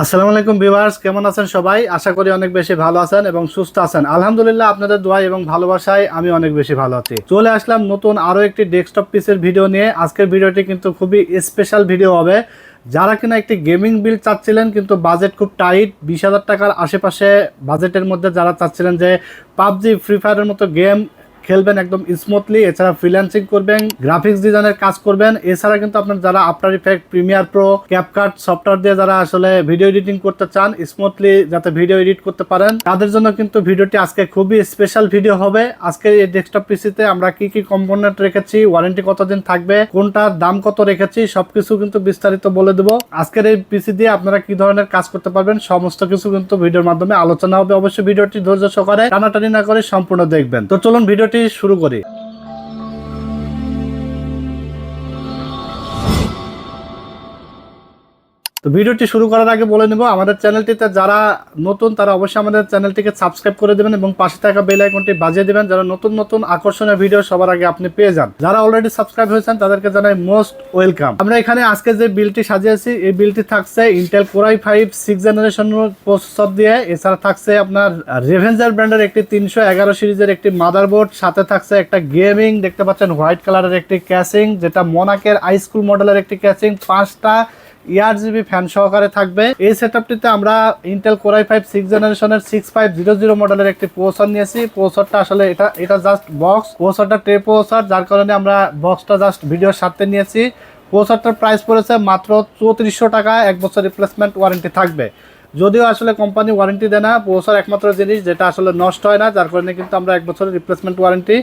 আসসালামু আলাইকুম ভিউয়ার্স, কেমন আছেন সবাই? আশা করি অনেক বেশি ভালো আছেন এবং সুস্থ আছেন। আলহামদুলিল্লাহ আপনাদের দোয়া এবং ভালোবাসায় আমি অনেক বেশি ভালো আছি। চলে আসলাম নতুন আরও একটি ডেস্কটপ পিসের ভিডিও নিয়ে। আজকের ভিডিওটি কিন্তু খুবই স্পেশাল ভিডিও হবে। যারা কিনা একটি গেমিং বিল চাচ্ছিলেন, কিন্তু বাজেট খুব টাইট বিশ হাজার টাকার আশেপাশে বাজেটের মধ্যে যারা চাচ্ছিলেন যে পাবজি ফ্রি ফায়ারের মতো গেম খেলবেন একদম স্মুথলি এছাড়া ফ্রিল্যান্সিং করবেন গ্রাফিক্স ডিজাইনের কাজ করবেন, এছাড়া কিন্তু আপনার যারা After Effect Premiere Pro CapCut software দিয়ে যারা আসলে ভিডিও এডিটিং করতে চান স্মুথলি যাতে ভিডিও এডিট করতে পারেন, তাদের জন্য কিন্তু ভিডিওটি আজকে খুবই স্পেশাল ভিডিও হবে। আজকে এই ডেস্কটপ পিসিতে আমরা কি কি কম্পোনেন্ট রেখেছি ওয়ারেন্টি কতদিন থাকবে কোনটার দাম কত রেখেছি, সবকিছু কিন্তু বিস্তারিত বলে দেবো। আজকের এই পিসি দিয়ে আপনারা কি ধরনের কাজ করতে পারবেন, সমস্ত কিছু কিন্তু ভিডিওর মাধ্যমে আলোচনা হবে। অবশ্যই ভিডিওটি ধৈর্য সহকারে, টানাটানি না করে সম্পূর্ণ দেখবেন। তো চলুন ভিডিওটি শুরু করি। তো ভিডিওটি শুরু করার আগে বলে নেব, আমাদের চ্যানেলটিতে যারা নতুন, তারা অবশ্যই আমাদের চ্যানেলটিকে সাবস্ক্রাইব করে দেবেন এবং পাশে থাকা বেল আইকনটি বাজিয়ে দেবেন যারা নতুন নতুন আকর্ষণীয় ভিডিও সবার আগে আপনি পেয়ে যান। যারা অলরেডি সাবস্ক্রাইব হয়েছেন, তাদেরকে জানাই মোস্ট ওয়েলকাম আমরা এখানে আজকে যে বিলটি সাজিয়েছি, এই বিলটি থাকছে Intel Core i five six generation processor দিয়ে। এছাড়া থাকছে আপনার রেভেঞ্জার ব্র্যান্ডের একটি তিনশো এগারো সিরিজের একটি মাদারবোর্ড সাথে থাকছে একটা গেমিং দেখতে পাচ্ছেন হোয়াইট কালারের একটি ক্যাসিং যেটা মোনাকের হাইস্কুল মডেলের একটি ক্যাসিং পাঁচটা ইয়ার জিবি ফ্যান সহকারে থাকবে। এই সেটআপটিতে আমরা Intel Core i five six জেনারেশনের সিক্স ফাইভ জিরো জিরো মডেলের একটি প্রসেসর নিয়েছি। প্রসেসরটা আসলে এটা এটা জাস্ট বক্স প্রোসারটা ট্রে প্রসেসর যার কারণে আমরা বক্সটা জাস্ট ভিডিওর সাথে নিয়েছি। প্রসেসরটার প্রাইস পড়েছে মাত্র চৌত্রিশশো টাকা, এক বছর রিপ্লেসমেন্ট ওয়ারেন্টি থাকবে। যদিও আসলে কোম্পানি ওয়ারেন্টি দেয় না প্রসেসর একমাত্র জিনিস যেটা আসলে নষ্ট হয় না, যার কারণে কিন্তু আমরা এক বছরের রিপ্লেসমেন্ট ওয়ারেন্টি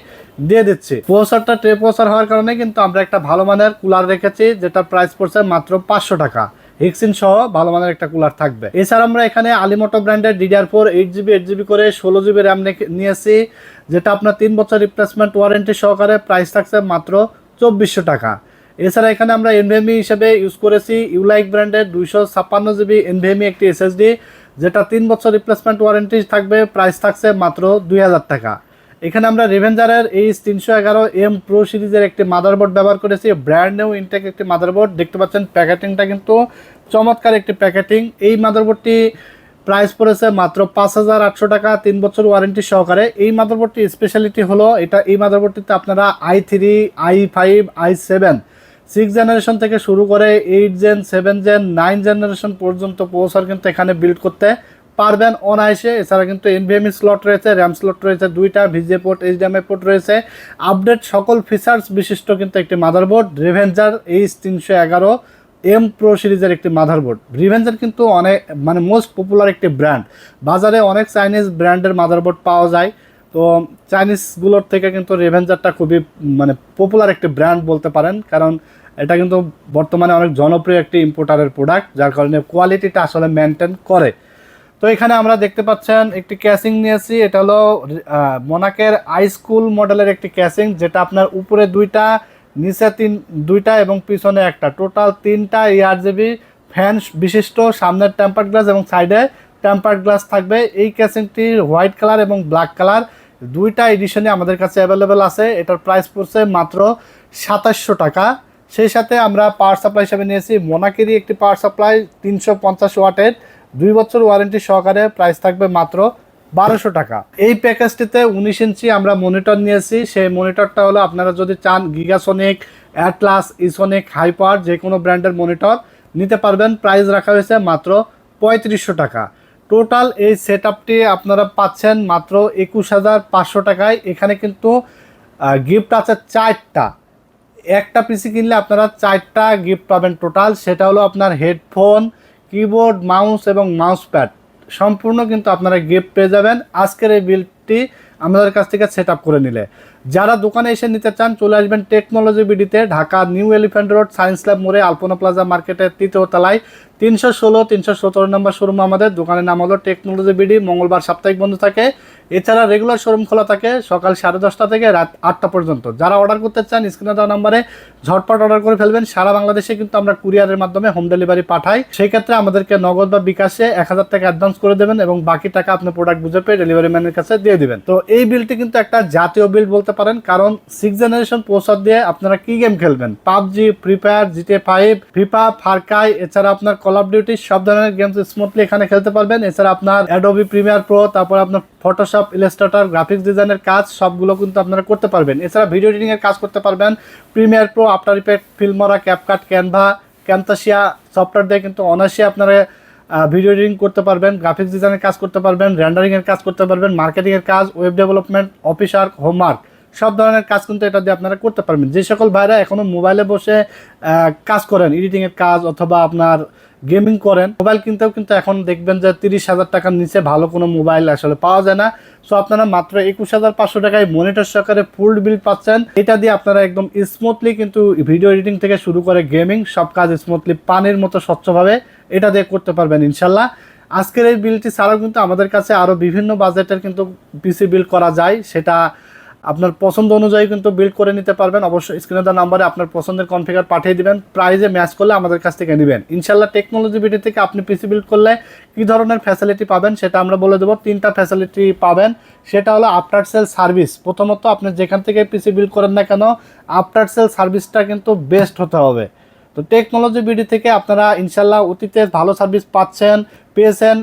দিয়ে দিচ্ছি। প্রসেসরটা ট্রে প্রসেসর হওয়ার কারণে কিন্তু আমরা একটা ভালো মানের কুলার রেখেছি যেটা প্রাইস পড়ছে মাত্র পাঁচশো টাকা। হিক্সিন সহ ভালো মানের একটা কুলার থাকবে। এছাড়া আমরা এখানে আলিমোটো ব্র্যান্ডের DDR four eight GB eight GB করে ষোলো জিবি র্যাম নিয়েছি, যেটা আপনার তিন বছর রিপ্লেসমেন্ট ওয়ারেন্টি সহকারে প্রাইস থাকছে মাত্র চব্বিশশো টাকা। এছাড়া এখানে আমরা এনভিএমই হিসেবে ইউজ করেছি ইউলাইক ব্র্যান্ডের দুইশো ছাপ্পান্ন জিবি এনভিএমই একটি এসএসডি যেটা তিন বছর রিপ্লেসমেন্ট ওয়ারেন্টি থাকবে প্রাইস থাকছে মাত্র দুই হাজার টাকা। এখানে আমরা রেভেঞ্জারের এই তিনশো এগারো এম প্রো সিরিজের একটি মাদারবোর্ড ব্যবহার করেছি ব্র্যান্ড নিউ ইনটেক একটি মাদারবোর্ড দেখতে পাচ্ছেন প্যাকেটিংটা কিন্তু চমৎকার একটি প্যাকেটিং। এই মাদারবোর্ডটি প্রাইস পড়েছে মাত্র পাঁচ হাজার আটশো টাকা, তিন বছর ওয়ারেন্টি সহকারে। এই মাদারবোর্ডটি স্পেশালিটি হলো, এটা এই মাদারবোর্ডটিতে আপনারা i three i five i seven six generation থেকে শুরু করে eight gen seven gen nine generation পর্যন্ত প্রসেসর কিন্তু এখানে বিল্ড করতে পারবেন অনায়াসে। এছাড়া কিন্তু এনভিএমই স্লট রয়েছে র্যাম স্লট রয়েছে, দুইটা ভিজে পোর্ট এইচডিএমআই পোর্ট রয়েছে। আপডেট সকল ফিচার্স বিশিষ্ট কিন্তু একটি মাদারবোর্ড রেভেঞ্জার এইচ তিনশো এগারো এম প্রো সিরিজের একটি মাদারবোর্ড রিভেঞ্জার কিন্তু অনেক মানে মোস্ট পপুলার একটি ব্র্যান্ড বাজারে অনেক চাইনিজ ব্র্যান্ডের মাদারবোর্ড পাওয়া যায়। তো চাইনিজগুলোর থেকে কিন্তু রেভেঞ্জারটা খুবই মানে পপুলার একটি ব্র্যান্ড বলতে পারেন। কারণ এটা কিন্তু বর্তমানে অনেক জনপ্রিয় একটি ইম্পোর্টারের প্রোডাক্ট যার কারণে কোয়ালিটিটা আসলে মেনটেন করে। তো এখানে আমরা দেখতে পাচ্ছেন একটি ক্যাসিং নিয়েছি, এটা হলো মোনাকের আইস্কুল মডেলের একটি ক্যাসিং যেটা আপনার উপরে দুইটা, নিচে তিন, দুইটা এবং পিছনে একটা। টোটাল তিনটা ইয়ার জিবি ফ্যান বিশিষ্ট, সামনের টেম্পার গ্লাস এবং সাইডে টেম্পার গ্লাস থাকবে। এই ক্যাসিংটি হোয়াইট কালার এবং ব্ল্যাক কালার দুইটা এডিশনে আমাদের কাছে অ্যাভেলেবেল আছে। এটার প্রাইস পড়ছে মাত্র সাতাশশো টাকা। সেই সাথে আমরা পাওয়ার সাপ্লাই হিসাবে নিয়েছি। মোনাকেরই একটি পাওয়ার সাপ্লাই, তিনশো পঞ্চাশ ওয়াটের, দুই বছর ওয়ারেন্টি সহকারে প্রাইস থাকবে মাত্র বারোশো টাকা। এই প্যাকেজটিতে উনিশ ইঞ্চি আমরা মনিটর নিয়েছি। সেই মনিটরটা হলো আপনারা যদি চান গিগাসনিক, অ্যাটলাস, ইসনিক, হাইপার যে কোনো ব্র্যান্ডের মনিটর নিতে পারবেন। প্রাইস রাখা হয়েছে মাত্র পঁয়ত্রিশশো টাকা। টোটাল এই সেট আপনারা পাচ্ছেন মাত্র একুশ হাজার পাঁচশো টাকায়। এখানে কিন্তু গিফট আছে চারটা। একটা পিসি কিনলে আপনারা চারটা গিফট পাবেন টোটাল সেটা হলো আপনার হেডফোন কিবোর্ড মাউস এবং মাউস প্যাড সম্পূর্ণ কিন্তু আপনারা গিফট পেয়ে যাবেন। আজকের এই বিলটি আমাদের কাছ থেকে সেট করে নিলে। যারা দোকানে এসে নিতে চান, চলে আসবেন technology বিডিতে Dhaka New Elephant Road Science Lab মোড়ে আলপনা প্লাজা মার্কেটের তৃতীয় তলায়। তিনশো ষোলো, তিনশো সতেরো নম্বর শোরুম আমাদের দোকানের নাম হলো টেকনোলজি বিডি মঙ্গলবার সাপ্তাহিক বন্ধ থাকে। এছাড়া রেগুলার শোরুম খোলা থাকে সকাল সাড়ে দশটা থেকে রাত আটটা পর্যন্ত। যারা অর্ডার করতে চান স্ক্রিনে দেওয়া নাম্বারে ঝটপট অর্ডার করে ফেলবেন। সারা বাংলাদেশে কিন্তু আমরা কুরিয়ারের মাধ্যমে হোম ডেলিভারি পাঠাই। সেই ক্ষেত্রে আমাদেরকে নগদ বা বিকাশে এক হাজার টাকা অ্যাডভান্স করে দেবেন এবং বাকি টাকা আপনি প্রোডাক্ট বুঝে পেয়ে ডেলিভারি ম্যানের কাছে দিয়ে দিবেন। তো এই বিলটি কিন্তু একটা জাতীয় বিল বলতে পারেন, কারণ সিক্স জেনারেশন প্রসাদ দিয়ে আপনারা কি গেম খেলবেন? PUBG Free Fire GTA five FIFA Far Cry এছাড়া আপনার কল অফ ডিউটি সব ধরনের গেমস স্মুথলি এখানে খেলতে পারবেন। এছাড়া আপনার অ্যাডোবি প্রিমিয়ার প্রো তারপর আপনার ফটোশপ ইলাস্ট্রেটর গ্রাফিক্স ডিজাইনের কাজ সবগুলো কিন্তু আপনারা করতে পারবেন। এছাড়া ভিডিও এডিটিং এর কাজ করতে পারবেন। Premiere Pro After Effect Filmora CapCut Canva Camtasia software দিয়ে কিন্তু অনায়াসে আপনারা ভিডিও এডিটিং করতে পারবেন গ্রাফিক্স ডিজাইনের কাজ করতে পারবেন রেন্ডারিং এর কাজ করতে পারবেন মার্কেটিংয়ের কাজ ওয়েব ডেভেলপমেন্ট অফিসার হোমওয়ার্ক সব ধরনের কাজ কিন্তু এটা দিয়ে আপনারা করতে পারবেন। যে সকল ভাইরা এখনও মোবাইলে বসে কাজ করেন এডিটিংয়ের কাজ অথবা আপনার গেমিং করেন। মোবাইল কিনতেও কিন্তু এখন দেখবেন যে তিরিশ হাজার টাকার নিচে ভালো কোনো মোবাইল আসলে পাওয়া যায় না। সো আপনারা মাত্র একুশ হাজার পাঁচশো টাকায় মনিটর সহকারে ফুল বিল পাচ্ছেন। এটা দিয়ে আপনারা একদম স্মুথলি কিন্তু ভিডিও এডিটিং থেকে শুরু করে গেমিং সব কাজ স্মুথলি পানির মতো স্বচ্ছভাবে এটা দিয়ে করতে পারবেন ইনশাল্লাহ। আজকের এই বিলটি ছাড়াও কিন্তু আমাদের কাছে আরও বিভিন্ন বাজেটের কিন্তু পিসি বিল করা যায়। সেটা আপনার পছন্দ অনুযায়ী কিন্তু বিল্ড করে নিতে পারবেন। অবশ্যই স্ক্রিনে দেওয়া নাম্বারে আপনার পছন্দের কনফিগার পাঠিয়ে দিবেন। প্রাইজে ম্যাচ করলে আমাদের কাছ থেকে নেবেন। ইনশাল্লাহ টেকনোলজি বিডি থেকে আপনি পিসি বিল্ড করলে কী ধরনের ফ্যাসিলিটি পাবেন সেটা আমরা বলে দেবো। তিনটা ফ্যাসিলিটি পাবেন। সেটা হলো আফটার সেল সার্ভিস প্রথমত আপনি যেখান থেকে পিসি বিল্ড করেন না কেন আফটার সেল সার্ভিসটা কিন্তু বেস্ট হতে হবে। তো টেকনোলজি বিডি থেকে আপনারা ইনশাল্লাহ অতীতে ভালো সার্ভিস পাচ্ছেন, পেয়েছেন,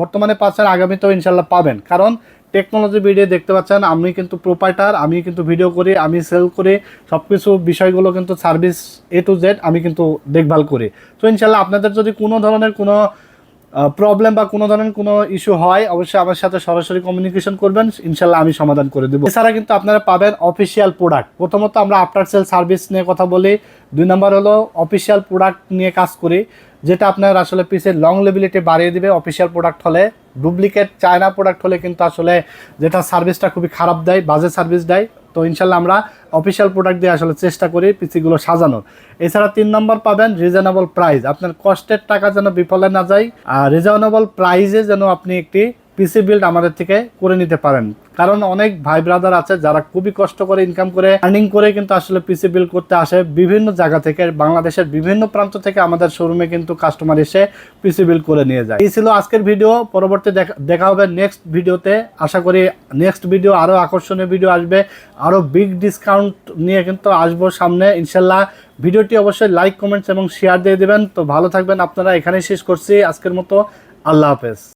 বর্তমানে পাচ্ছেন, আগামীতেও ইনশাল্লাহ পাবেন। কারণ টেকনোলজি ভিডিও দেখতে পাচ্ছেন, আমি কিন্তু প্রোপাইটার আমি কিন্তু ভিডিও করি, আমি সেল করি সব কিছু বিষয়গুলো কিন্তু সার্ভিস এ টু জেড আমি কিন্তু দেখভাল করি। তো ইনশাল্লাহ আপনাদের যদি কোনো ধরনের কোনো প্রবলেম বা কোনো ধরনের কোনো ইস্যু হয়, অবশ্যই আমার সাথে সরাসরি কমিউনিকেশন করবেন, ইনশাল্লাহ আমি সমাধান করে দেবো। এছাড়া কিন্তু আপনারা পাবেন অফিসিয়াল প্রোডাক্ট প্রথমত আমরা আফটার সেল সার্ভিস নিয়ে কথা বলি। দুই নম্বর হলো অফিসিয়াল প্রোডাক্ট নিয়ে কাজ করি, যেটা আপনার আসলে পিসের লং লেবিলিটি বাড়িয়ে দিবে অফিসিয়াল প্রোডাক্ট হলে। ডুপ্লিকেট চায়না প্রোডাক্ট হলে কিন্তু আসলে যেটা সার্ভিসটা খুবই খারাপ দেয়, বাজে সার্ভিস দেয়। তো ইনশাল্লাহ আমরা অফিসিয়াল প্রোডাক্ট দিয়ে আসলে চেষ্টা করি পিসিগুলো সাজানোর। এছাড়া তিন নম্বর পাবেন রিজনেবল প্রাইস আপনার কষ্টের টাকা যেন বিফলে না যায়, আর রিজনেবল প্রাইসে যেন আপনি একটি পিসি বিল্ড আমাদের থেকে করে নিতে পারেন। কারণ অনেক ভাই ব্রাদার আছে যারা খুবই কষ্ট করে ইনকাম করে আর্নিং করে কিন্তু আসলে পিসি বিল্ড করতে আসে বিভিন্ন জায়গা থেকে, বাংলাদেশের বিভিন্ন প্রান্ত থেকে আমাদের শোরুমে কিন্তু কাস্টমার এসে পিসি বিল্ড করে নিয়ে যায়। এই ছিল আজকের ভিডিও পরবর্তী দেখা- দেখা হবে নেক্সট ভিডিওতে আশা করি নেক্সট ভিডিও আরও আকর্ষণীয় ভিডিও আসবে আরও বিগ ডিসকাউন্ট নিয়ে কিন্তু আসব সামনে, ইনশাল্লাহ। ভিডিওটি অবশ্যই লাইক কমেন্টস এবং শেয়ার দিয়ে দেবেন। তো ভালো থাকবেন, আপনারা এখানেই শেষ করছি। আজকের মতো আল্লাহ হাফেজ।